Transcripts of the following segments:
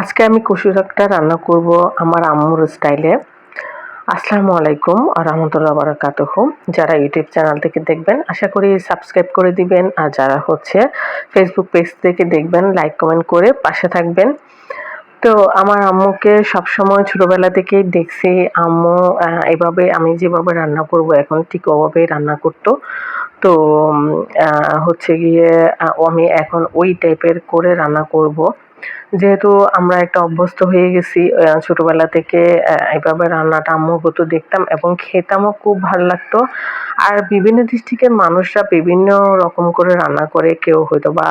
আজকে আমি কচু শাকটা রান্না করব আমার আম্মুর স্টাইলে। আসসালামু আলাইকুম আর রহমতুল্লাহ বারাকাতুহ। যারা ইউটিউব চ্যানেল থেকে দেখবেন, আশা করি সাবস্ক্রাইব করে দিবেন। আর যারা হচ্ছে ফেসবুক পেজ থেকে দেখবেন লাইক কমেন্ট করে পাশে থাকবেন। তো আমার আম্মুকে সবসময় ছোটোবেলা থেকেই দেখছি। আম্মু এভাবে আমি যেভাবে রান্না করব, এখন ঠিক ওভাবেই রান্না করতো। তো হচ্ছে গিয়ে আমি এখন ওই টাইপের করে রান্না করব। যেহেতু আমরা একটা অভ্যস্ত হয়ে গেছি ছোটবেলা থেকে এভাবে রান্নাটা আম্মু হতো দেখতাম এবং খেতামও খুব ভালো লাগতো। আর বিভিন্ন ডিস্ট্রিক্টের মানুষরা বিভিন্ন রকম করে রান্না করে। কেউ হয়তো বা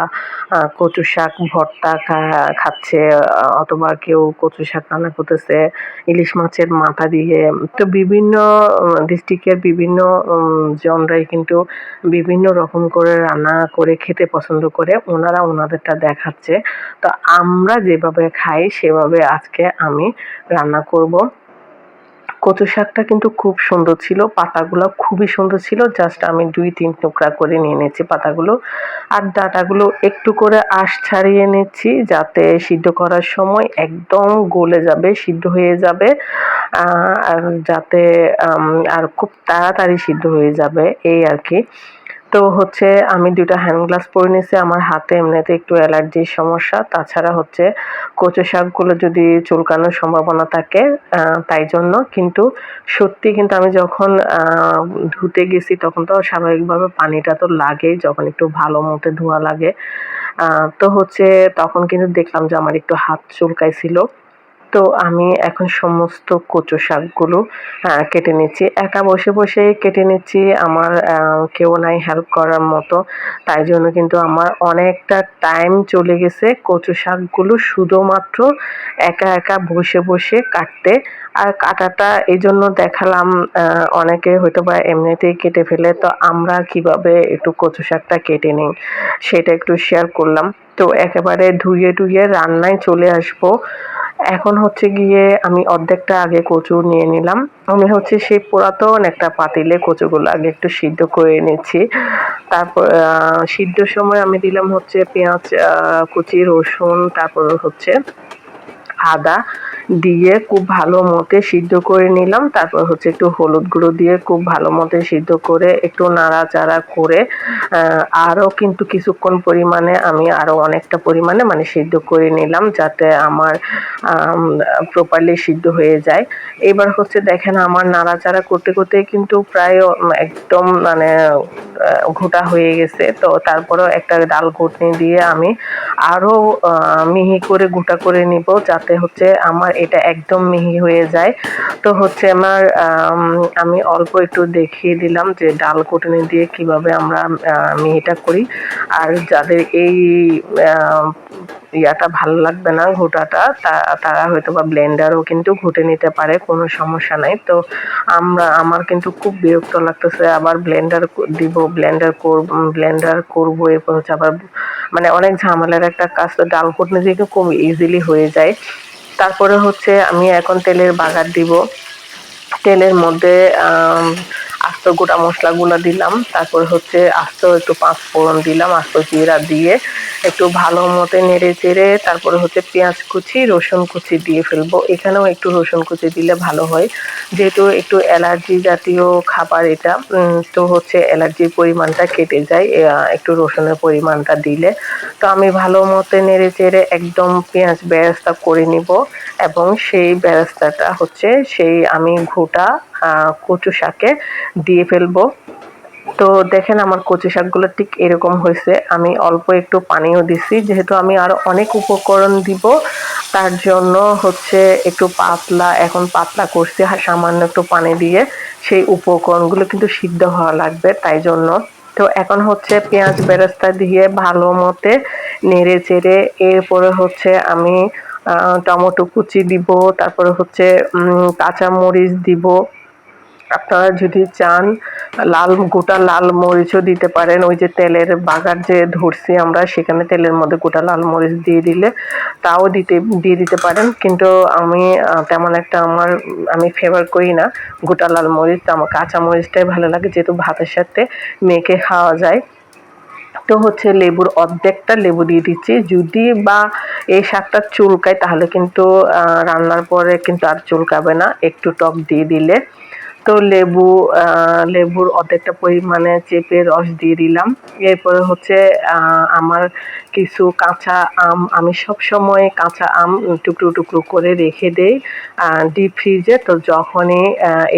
কচু শাক, ভর্তা খাচ্ছে অথবা কেউ কচু শাক রান্না করতেছে, ইলিশ মাছের মাথা দিয়ে। তো বিভিন্ন ডিস্ট্রিক্টের বিভিন্ন জনরাই কিন্তু বিভিন্ন রকম করে রান্না করে খেতে পছন্দ করে। ওনারা ওনাদেরটা দেখাচ্ছে। তো আমরা যেভাবে খাই, সেভাবে আজকে আমি রান্না করব। কচু শাকটা কিন্তু খুব সুন্দর ছিল, পাতাগুলো খুবই সুন্দর ছিল। জাস্ট আমি দুই, তিন টুকরা করে নিয়ে নিয়েছি পাতাগুলো। আর ডাটাগুলো একটু করে আঁশ ছাড়িয়ে নিচ্ছি যাতে সিদ্ধ করার সময় একদম গলে যাবে, সিদ্ধ হয়ে যাবে। আর যাতে আর খুব তাড়াতাড়ি সিদ্ধ হয়ে যাবে, এই আর কি। তো হচ্ছে আমি দুটো হ্যান্ড গ্লাভস পরে নিয়েছি। আমার হাতে এমনিতে একটু অ্যালার্জির সমস্যা। তাছাড়া হচ্ছে কচু শাকগুলো যদি চুলকানোর সম্ভাবনা থাকে তাই জন্য। কিন্তু সত্যি কিন্তু আমি যখন ধুতে গেছি, তখন তো স্বাভাবিকভাবে পানিটা তো লাগেই যখন একটু ভালো মতো ধোয়া লাগে। তো হচ্ছে তখন কিন্তু দেখলাম যে আমার একটু হাত চুলকাইছিল। তো আমি এখন সমস্ত কচু শাকগুলো কেটে নিচ্ছি। একা বসে বসে কেটে নিচ্ছি, আমার কেউ নাই হেল্প করার মতো। তাই জন্য কিন্তু আমার অনেকটা টাইম চলে গেছে কচু শাকগুলো শুধুমাত্র একা একা বসে বসে কাটতে। আর কাটাটা এই জন্য দেখালাম অনেকে হয়তো বা এমনিতেই কেটে ফেলে, তো আমরা কীভাবে একটু কচু শাকটা কেটে নিই সেটা একটু শেয়ার করলাম। তো একেবারে ধুয়ে ধুয়ে রান্নায় চলে আসব। এখন হচ্ছে গিয়ে আমি অর্ধেকটা আগে কচু নিয়ে নিলাম। আমি হচ্ছে সেই পুরাতন একটা পাতিলে কচুগুলো আগে একটু সিদ্ধ করে নিচ্ছি। তারপর সিদ্ধর সময় আমি দিলাম হচ্ছে পেঁয়াজ কুচি, রসুন, তারপর হচ্ছে আদা। দিয়ে খুব ভালো মতে সিদ্ধ করে নিলাম। তারপর হচ্ছে একটু হলুদ গুঁড়ো দিয়ে খুব ভালো মতে সিদ্ধ করে একটু নাড়াচাড়া করে আরও কিন্তু কিছুক্ষণ পরিমাণে আমি আরও অনেকটা পরিমাণে মানে সিদ্ধ করে নিলাম যাতে আমার প্রপারলি সিদ্ধ হয়ে যায়। এবার হচ্ছে দেখেন আমার নাড়াচাড়া করতে করতে কিন্তু প্রায় একদম মানে ঘোটা হয়ে গেছে। তো তারপরেও একটা ডাল ঘুটনি দিয়ে আমি আরও মিহি করে গোটা করে নিব যাতে হচ্ছে আমার এটা একদম মিহি হয়ে যায়। তো হচ্ছে আমার, আমি অল্প একটু দেখিয়ে দিলাম যে ডাল কুটনি দিয়ে কীভাবে আমরা মিহিটা করি। আর যাদের এই ইয়াটা ভালো লাগবে না ঘোটাটা তারা হয়তো বা ব্লেন্ডারও কিন্তু ঘুটে নিতে পারে, কোনো সমস্যা নাই। তো আমরা, আমার কিন্তু খুব বিরক্ত লাগতেছে, আবার ব্লেন্ডার দিব, ব্লেন্ডার করব ব্লেন্ডার করব, এরপর হচ্ছে আবার মানে অনেক ঝামেলার একটা কাজ। তো ডাল কুটনি দিয়ে খুব ইজিলি হয়ে যায়। তারপরে হচ্ছে আমি এখন তেলের বাগার দিব। তেলের মধ্যে আস্ত গোটা মশলাগুলো দিলাম। তারপর হচ্ছে আস্ত একটু পাঁচ ফোড়ন দিলাম, আস্ত জিরা দিয়ে একটু ভালো মতো নেড়ে চেড়ে তারপরে হচ্ছে পেঁয়াজ কুচি, রসুন কুচি দিয়ে ফেলব। এখানেও একটু রসুন কুচি দিলে ভালো হয়। যেহেতু একটু অ্যালার্জি জাতীয় খাবার এটা তো হচ্ছে অ্যালার্জির পরিমাণটা কেটে যায় একটু রসুনের পরিমাণটা দিলে। তো আমি ভালো মতো নেড়ে চেড়ে একদম পেঁয়াজ বেরেস্তা করে নিব এবং সেই বেরেস্তাটা হচ্ছে সেই আমি ঘোটা কচু শাকে দিয়ে ফেলব। তো দেখেন আমার কচু শাকগুলো ঠিক এরকম হয়েছে। আমি অল্প একটু পানিও দিছি যেহেতু আমি আরও অনেক উপকরণ দিব। তার জন্য হচ্ছে একটু পাতলা এখন পাতলা করছি সামান্য একটু পানি দিয়ে। সেই উপকরণগুলো কিন্তু সিদ্ধ হওয়া লাগবে তাই জন্য। তো এখন হচ্ছে পেঁয়াজ বেরেস্তা দিয়ে ভালো মতে নেড়ে চেড়ে এরপরে হচ্ছে আমি টমেটো কুচি দিব তারপরে হচ্ছে উম, কাঁচা মরিচ দিব। আপনারা যদি চান, লাল, গোটা লাল মরিচও দিতে পারেন। ওই যে তেলের বাগার যে ধরছি আমরা, সেখানে তেলের মধ্যে গোটা লাল মরিচ দিয়ে দিলে তাও দিতে, দিয়ে দিতে পারেন। কিন্তু আমি তেমন একটা আমার, আমি ফেভার করি না গোটা লাল মরিচ। আমার কাঁচা মরিচটাই ভালো লাগে, যেহেতু ভাতের সাথে মেখে খাওয়া যায়। তো হচ্ছে লেবুর অর্ধেকটা লেবু দিয়ে দিচ্ছি। যদি বা এই শাকটা চুলকায়, তাহলে কিন্তু রান্নার পরে কিন্তু আর চুলকাবে না। একটু টক দিয়ে দিলে তো লেবু লেবুর অর্ধেকটা পরিমাণে চেপে রস দিয়ে দিলাম। এরপরে হচ্ছে আমার কিছু কাঁচা আম আমি সব সময় কাঁচা আম টুকরো টুকরো করে রেখে দেই ডিপ ফ্রিজে তো যখনই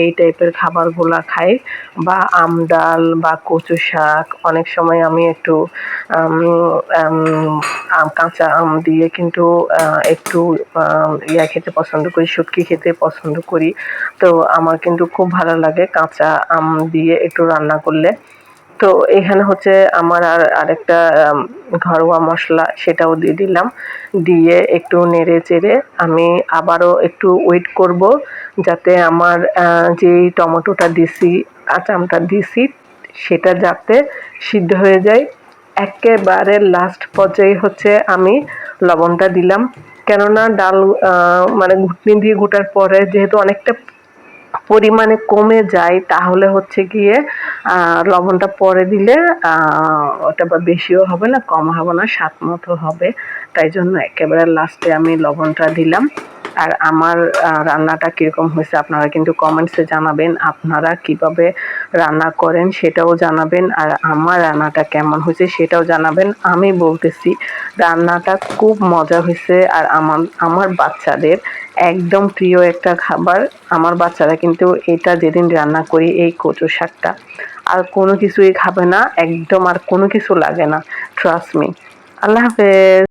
এই টাইপের খাবারগুলো খাই বা আম ডাল বা কচু শাক, অনেক সময় আমি একটু কাঁচা আম দিয়ে কিন্তু একটু ইয়া খেতে পছন্দ করি, শুটকি খেতে পছন্দ করি। তো আমার কিন্তু খুব ভালো লাগে কাঁচা আম দিয়ে একটু রান্না করলে। তো এখানে হচ্ছে আমার আর আরেকটা ঘরোয়া মশলা সেটাও দিয়ে দিলাম। দিয়ে একটু নেড়ে চেড়ে আমি আবারও একটু ওয়েট করব যাতে আমার যেই টমেটোটা দিছি কাঁচা আমটা দিছি, সেটা যাতে সিদ্ধ হয়ে যায়। একেবারে লাস্ট পর্যায়ে হচ্ছে আমি লবণটা দিলাম। কেননা ডাল মানে ঘুটনি দিয়ে ঘুটার পরে যেহেতু অনেকটা পরিমাণে কমে যায়, তাহলে হচ্ছে গিয়ে লবণটা পরে দিলে ওটা বা বেশিও হবে না, কম হবে না, স্বাদ মতো হবে। তাই জন্য একেবারে লাস্টে আমি লবণটা দিলাম। আর আমার রান্নাটা কীরকম হয়েছে আপনারা কিন্তু কমেন্টসে জানাবেন। আপনারা কীভাবে রান্না করেন সেটাও জানাবেন আর আমার রান্নাটা কেমন হয়েছে সেটাও জানাবেন। আমি বলতেছি, রান্নাটা খুব মজা হয়েছে আর আমার আমার বাচ্চাদের একদম প্রিয় একটা খাবার। আমার বাচ্চারা কিন্তু এটা যেদিন রান্না করি এই কচু শাকটা, আর কোনো কিছুই খাবে না, একদম আর কোনো কিছু লাগে না ট্রাস্ট মি আল্লাহ হাফেজ।